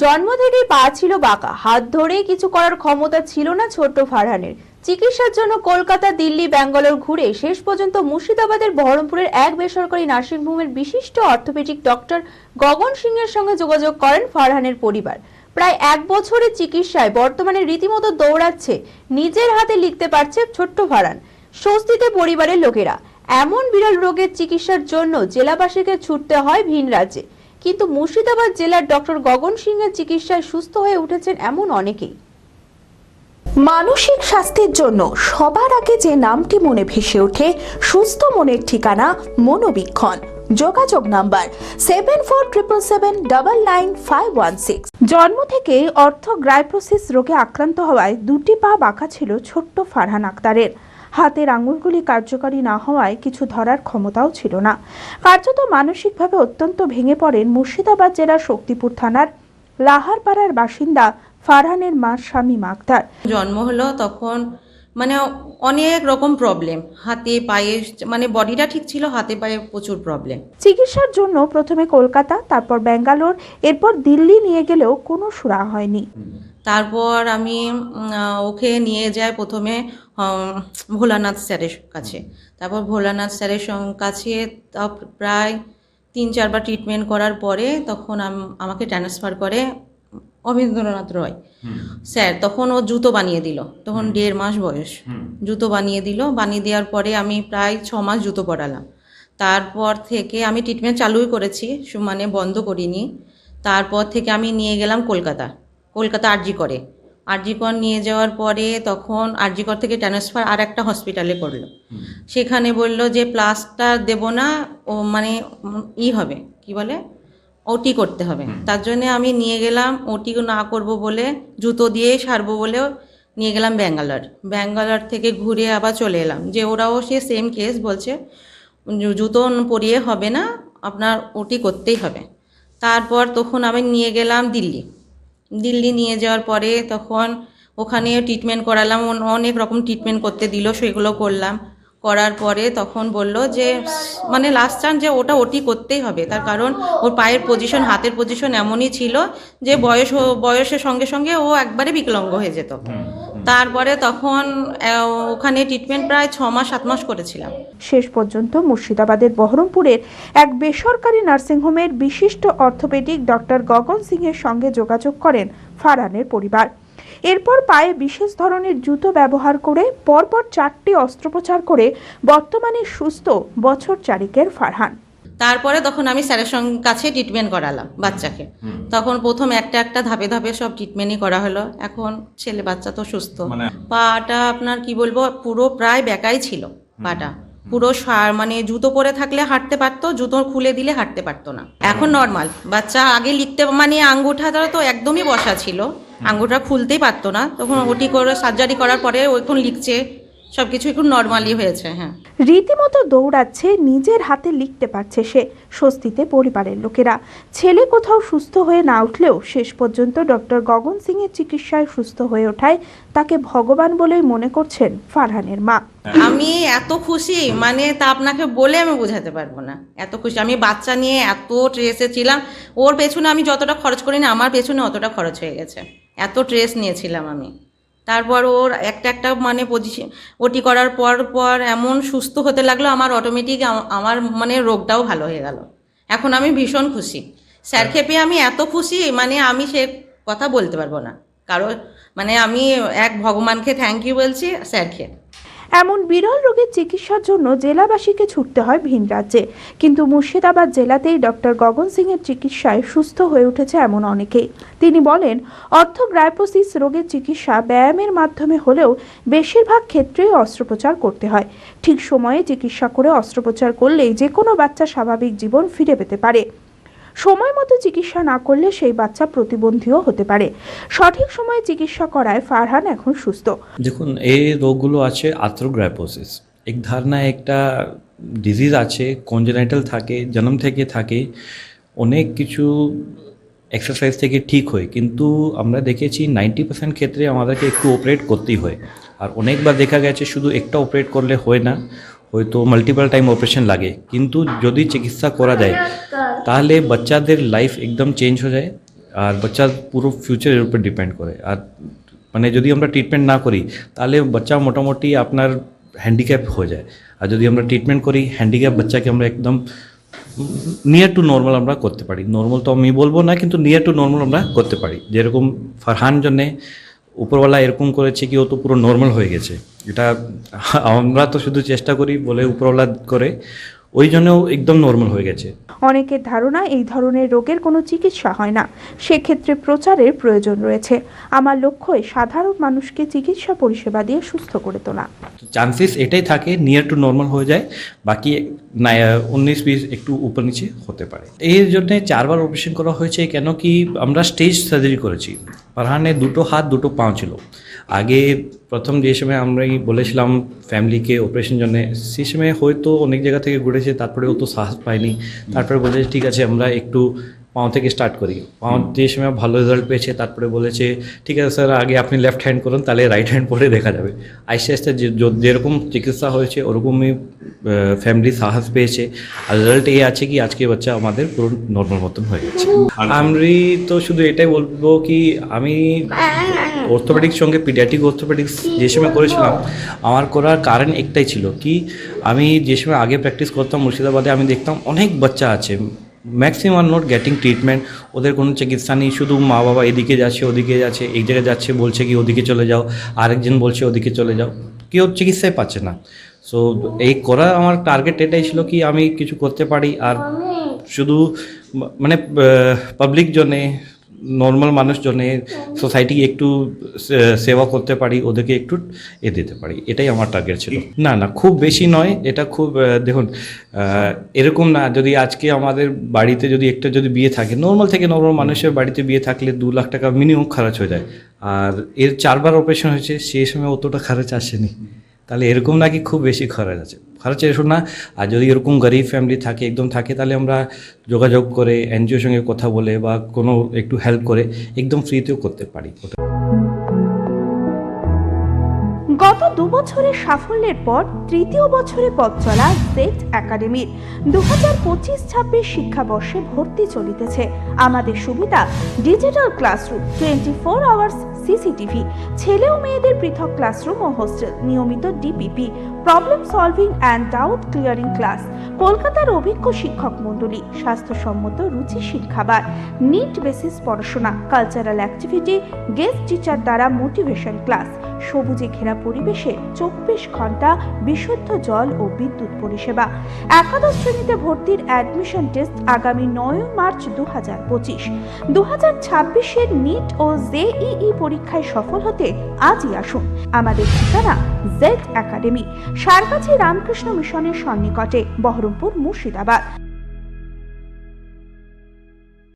জন্ম থেকেই পা ছিল বাঁকা। হাত ধরেই কিছু করার ক্ষমতা ছিল না ছোট্ট ফারহানের। চিকিৎসার জন্য কলকাতা, দিল্লি, ব্যাঙ্গালোর ঘুরে শেষ পর্যন্ত মুর্শিদাবাদের বহরমপুরের এক বেসরকারি নার্সিংহোমের বিশিষ্ট অর্থোপেডিক ডক্টর গগন সিংয়ের সঙ্গে যোগাযোগ করেন ফারহানের পরিবার। প্রায় এক বছরের চিকিৎসায় বর্তমানে রীতিমতো দৌড়াচ্ছে, নিজের হাতে লিখতে পারছে ছোট্ট ফারহান, স্বস্তিতে পরিবারের লোকেরা। এমন বিরল রোগের চিকিৎসার জন্য জেলাবাসীকে ছুটতে হয় ভিন রাজ্যে কিন্তু মুর্শিদাবাদ জেলার ডক্টর গগন সিংয়ের চিকিৎসায় সুস্থ হয়ে উঠেছেন এমন অনেকেই। মানসিক স্বাস্থ্যের জন্য সবার আগে যে নামটি মনে ভেসে ওঠে, সুস্থ মনের ঠিকানা মনোবীক্ষণ। যোগাযোগ number seven four triple seven double nine five one six জন্ম থেকে অর্থগ্রাইপ্রোসিস রোগে আক্রান্ত হওয়ায় দুটি পা বাঁকা ছিল ছোট্ট ফারহান আক্তারের। হাতের আঙুলগুলি কার্যকারী না হওয়ায় কিছু ধরার ক্ষমতাও ছিল না। কার্যত মানসিকভাবে অত্যন্ত ভেঙে পড়েন মুর্শিদাবাদ জেলার শক্তিপুর থানার লাহারপাড়ার বাসিন্দা ফারহানের মা স্বামী মাকদার। জন্ম হলো তখন মানে অনেক রকম প্রবলেম হাতে পায়ে মানে বডিটা ঠিক ছিল হাতে পায়ে প্রচুর প্রবলেম চিকিৎসার জন্য প্রথমে কলকাতা তারপর ব্যাঙ্গালোর এরপর দিল্লি নিয়ে গেলেও কোনো সুরা হয়নি। তারপর আমি ওকে নিয়ে যাই প্রথমে ভোলানাথ স্যারের কাছে। তারপর ভোলানাথ স্যারের কাছে প্রায় তিন চারবার ট্রিটমেন্ট করার পরে তখন আমাকে ট্রান্সফার করে অবীন্দ্রনাথ রয়। স্যার তখন ও জুতো বানিয়ে দিল। তখন দেড় মাস বয়স। জুতো বানিয়ে দিল। বানিয়ে দেওয়ার পরে আমি প্রায় ছ মাস জুতো পরালাম। তারপর থেকে আমি ট্রিটমেন্ট চালুই করেছি মানে বন্ধ করিনি। তারপর থেকে আমি নিয়ে গেলাম কলকাতা। কলকাতা আরজি করে আরজিকর নিয়ে যাওয়ার পরে তখন আরজিকর থেকে ট্রান্সফার আর একটা হসপিটালে করল। সেখানে বলল যে প্লাস্টার দেব না ও মানে ই হবে। কি বলে? ওটি করতে হবে। তার জন্য আমি নিয়ে গেলাম ওটি না করব বলে জুতো দিয়েই সারবো বলেও নিয়ে গেলাম ব্যাঙ্গালোর। ব্যাঙ্গালোর থেকে ঘুরে আবার চলে এলাম। যে ওরাও সে সেম কেস বলছে জুতো পরিয়ে হবে না আপনার ওটি করতেই হবে। তারপর তখন আমি নিয়ে গেলাম দিল্লি। দিল্লি নিয়ে যাওয়ার পরে তখন ওখানে ট্রিটমেন্ট করালাম। অন- অনেক রকম ট্রিটমেন্ট করতে দিল সেগুলো করলাম। করার পরে তখন বলল যে মানে লাস্ট চান যে ওটা ওটি করতেই হবে। তার কারণ ওর পায়ের পজিশন হাতের পজিশন এমনই ছিল যে বয়স বয়সের সঙ্গে সঙ্গে ও একবারে বিকলঙ্গ হয়ে যেত। তারপরে তখন ওখানে ট্রিটমেন্ট প্রায় ছ মাস সাত মাস করেছিলাম। শেষ পর্যন্ত মুর্শিদাবাদের বহরমপুরের এক বেসরকারি নার্সিংহোমের বিশিষ্ট অর্থোপেডিক ডক্টর গগন সিংয়ের সঙ্গে যোগাযোগ করেন ফারহানের পরিবার। এরপর পায়ে বিশেষ ধরনের জুতো ব্যবহার করে পরপর চারটি অস্ত্রোপচার করে বর্তমানে সুস্থ বছর চারিকের ফারহান। তারপরে তখন আমি স্যারের সঙ্গে কাছে ট্রিটমেন্ট করালাম বাচ্চাকে। তখন প্রথম একটা একটা ধাপে ধাপে সব ট্রিটমেন্টই করা হলো। এখন ছেলে বাচ্চা তো সুস্থ। মানে- পাটা আপনার কি বলব পুরো প্রায় বেকাই ছিল পাটা। পুরো সা- মানে জুতো পরে থাকলে হাঁটতে পারতো জুতো খুলে দিলে হাঁটতে পারতো না। এখন নর্মাল বাচ্চা আগে লিখতে মানে আঙ্গুঠাটা তো একদমই বসা ছিল। আঙ্গুঠা খুলতেই পারতো না। তখন ওটি করে সার্জারি করার পরে ও এখন লিখছে। সব কিছু এখন নর্মালি হয়েছে হ্যাঁ। রীতিমতো দৌড়াচ্ছে নিজের হাতে লিখতে পারছে সে স্বস্তিতে পরিবারের লোকেরা। ছেলে কোথাও সুস্থ হয়ে না উঠলেও শেষ পর্যন্ত ডক্টর গগন সিং এর চিকিৎসায় সুস্থ হয়ে ওঠায় তাকে ভগবান বলেই মনে করছেন ফারহানের মা। আমি এত খুশি মানে তা আপনাকে বলে আমি বোঝাতে পারব না। এত খুশি। আমি বাচ্চা নিয়ে এত ট্রেসে ছিলাম। ওর পেছনে আমি যতটা খরচ করি না আমার পেছনে অতটা খরচ হয়ে গেছে। এত ট্রেস নিয়েছিলাম আমি। তারপর ওর একটা একটা মানে পজিশন ওটি করার পর পর এমন সুস্থ হতে লাগল আমার অটোমেটিক আমার মানে রোগটাও ভালো হয়ে গেল। এখন আমি ভীষণ খুশি। স্যার খেপে আমি এত খুশি মানে আমি সে কথা বলতে পারব না। কারণ মানে আমি এক ভগবানকে থ্যাংক ইউ বলছি স্যার স্যারকে। এমন বিরল রোগের চিকিৎসার জন্য জেলাবাসীকে ছুটতে হয় ভিন রাজ্যে। কিন্তু মুর্শিদাবাদ জেলাতেই ডক্টর গগন সিং এর চিকিৎসায় সুস্থ হয়ে উঠেছে এমন অনেকেই। তিনি বলেন, অর্থোগ্রাইপোসিস রোগের চিকিৎসা ব্যায়ামের মাধ্যমে হলেও বেশিরভাগ ক্ষেত্রেই অস্ত্রোপচার করতে হয়। ঠিক সময়ে চিকিৎসা করে অস্ত্রোপচার করলেই যে কোনো বাচ্চা স্বাভাবিক জীবন ফিরে পেতে পারে। সময় মতো চিকিৎসা না করলে সেই বাচ্চা প্রতিবন্ধীও হতে পারে। সঠিক সময়ে চিকিৎসা করায় ফারহান এখন সুস্থ। দেখুন এই রোগগুলো আছে আর্থ্রোগ্রাইপোসিস। এক ধারণা একটা ডিজিজ আছে কনজেনাইটাল থাকে, জন্ম থেকে থাকে, অনেক কিছু এক্সারসাইজ থেকে ঠিক হয়। কিন্তু আমরা দেখেছি নাইনটি পার্সেন্ট ক্ষেত্রে আমাদেরকে একটু অপারেট করতেই হয়। আর অনেকবার দেখা গেছে শুধু একটা অপারেট করলে হয় না। হয়তো মাল্টিপল টাইম অপারেশন লাগে। কিন্তু যদি চিকিৎসা করা যায়, তাহলে বাচ্চাদের লাইফ একদম চেঞ্জ হয়ে যায় আর বাচ্চার পুরো ফিউচারের উপর ডিপেন্ড করে। আর মানে যদি আমরা ট্রিটমেন্ট না করি, তাহলে বাচ্চা মোটামুটি আপনার হ্যান্ডিক্যাপ হয়ে যায়। আর যদি আমরা ট্রিটমেন্ট করি হ্যান্ডিক্যাপ বাচ্চাকে আমরা একদম নিয়ার টু নর্মাল আমরা করতে পারি। নর্মাল তো আমি বলব না, কিন্তু নিয়ার টু নর্মাল আমরা করতে পারি। যেরকম ফারহান জন্যে উপরওয়ালা এরকম করেছে কি ও তো পুরো নর্মাল হয়ে গেছে। এটা আমরা তো শুধু চেষ্টা করি বলে উপরওয়ালা করে ওই জন্যও একদম নর্মাল হয়ে গেছে। অনেকের ধারণা এই ধরনের রোগের কোনো চিকিৎসা হয় না। সেক্ষেত্রে প্রচারের প্রয়োজন রয়েছে। আমার লক্ষ্যই সাধারণ মানুষকে চিকিৎসা পরিষেবা দিয়ে সুস্থ করে তোলা। চান্সেস এটাই থাকে নিয়ার টু নর্মাল হয়ে যায় বাকি উনিশ বিশ একটু উপর নিচে হতে পারে। এর জন্য চারবার অপারেশন করা হয়েছে কেন কি আমরা স্টেজ সার্জারি করেছি। ফারহানের দুটো হাত, দুটো পাও ছিল। আগে প্রথম যে সময় আমরাই বলেছিলাম ফ্যামিলিকে অপারেশন জন্য সেই সময় হয়তো অনেক জায়গা থেকে ঘুরেছে তারপরে ও তো সাহস পায়নি তারপরে বলেছে, ঠিক আছে, আমরা একটু পাও থেকে স্টার্ট করি। পাও যে সময় ভালো রেজাল্ট পেয়েছে তারপরে বলেছে ঠিক আছে স্যার আগে আপনি লেফট হ্যান্ড করুন তাহলে রাইট হ্যান্ড পরে দেখা যাবে। আস্তে আস্তে যেরকম চিকিৎসা হয়েছে ওরকমই ফ্যামিলি সাহস পেয়েছে। আর রেজাল্ট এই আছে কি আজকে বাচ্চা আমাদের পুরো নর্মাল মতন হয়ে গেছে। আমি তো শুধু এটাই বলব কি আমি অর্থোপেডিক্স সঙ্গে পিডিয়াটিক অর্থোপেডিক্স যে সময় করেছিলাম আমার করার কারণ একটাই ছিল কি আমি যে সময় আগে প্র্যাকটিস করতাম মুর্শিদাবাদে আমি দেখতাম অনেক বাচ্চা আছে। Maximum are not getting treatment ওদের কোনো চিকিৎসা নেই শুধু মা বাবা এদিকে যাচ্ছে ওদিকে যাচ্ছে এই জায়গায় যাচ্ছে বলছে কি ওদিকে চলে যাও আরেকজন বলছে ওদিকে চলে যাও। কেউ চিকিৎসাই পাচ্ছে না। সো এই করা আমার টার্গেট এটাই ছিল কি আমি কিছু করতে পারি আর শুধু মানে পাবলিক জন্যে নর্মাল মানুষ জন্যে সোসাইটি একটু সেবা করতে পারি, ওদেরকে একটু এ দিতে পারি। এটাই আমার টার্গেট ছিল। না না, খুব বেশি নয়, এটা খুব দেখুন এরকম না, যদি আজকে আমাদের বাড়িতে যদি একটা যদি বিয়ে থাকে নর্মাল থেকে নর্মাল মানুষের বাড়িতে বিয়ে থাকলে দু লাখ টাকা মিনিমাম খরচ হয়ে যায়। আর এর চারবার অপারেশন হয়েছে সেই সময় অতটা খরচ আসেনি। তাহলে এরকম নাকি খুব বেশি খরচ আছে। খরচ এসো না। আর যদি এরকম গরিব ফ্যামিলি থাকে, একদম থাকে, তাহলে আমরা যোগাযোগ করে, এনজিওর সঙ্গে কথা বলে বা কোনো একটু হেল্প করে একদম ফ্রিতেও করতে পারি। গত দু বছরের সাফল্যের পর তৃতীয় বছরে পথ চলা জেট একাডেমির দু হাজার পঁচিশ ছাব্বিশ শিক্ষাবর্ষে ভর্তি চলিতেছে। আমাদের সুবিধা digital classroom twenty four hours CCTV ছেলে ও মেয়েদের পৃথক ক্লাসরুম ও হোস্টেল নিয়মিত DPP problem solving and doubt clearing class কলকাতার অভিজ্ঞ শিক্ষক মণ্ডলী, স্বাস্থ্যসম্মত রুচিশীল খাবার নিট বেসিস পড়াশোনা কালচারাল অ্যাক্টিভিটি গেস্ট টিচার দ্বারা মোটিভেশন ক্লাস সবুজে ঘেরা পরিবেশে চব্বিশ ঘণ্টা বিশুদ্ধ জল ও বিদ্যুৎ পরিষেবা। একাদশ শ্রেণীতে ভর্তির অ্যাডমিশন টেস্ট আগামী নয় মার্চ দু হাজার পঁচিশ। দু হাজার ছাব্বিশের নিট ও জেইই পরীক্ষায় সফল হতে আজই আসুন। আমাদের ঠিকানা জেড একাডেমি সারকাছি রামকৃষ্ণ মিশনের সন্নিকটে বহরমপুর মুর্শিদাবাদ।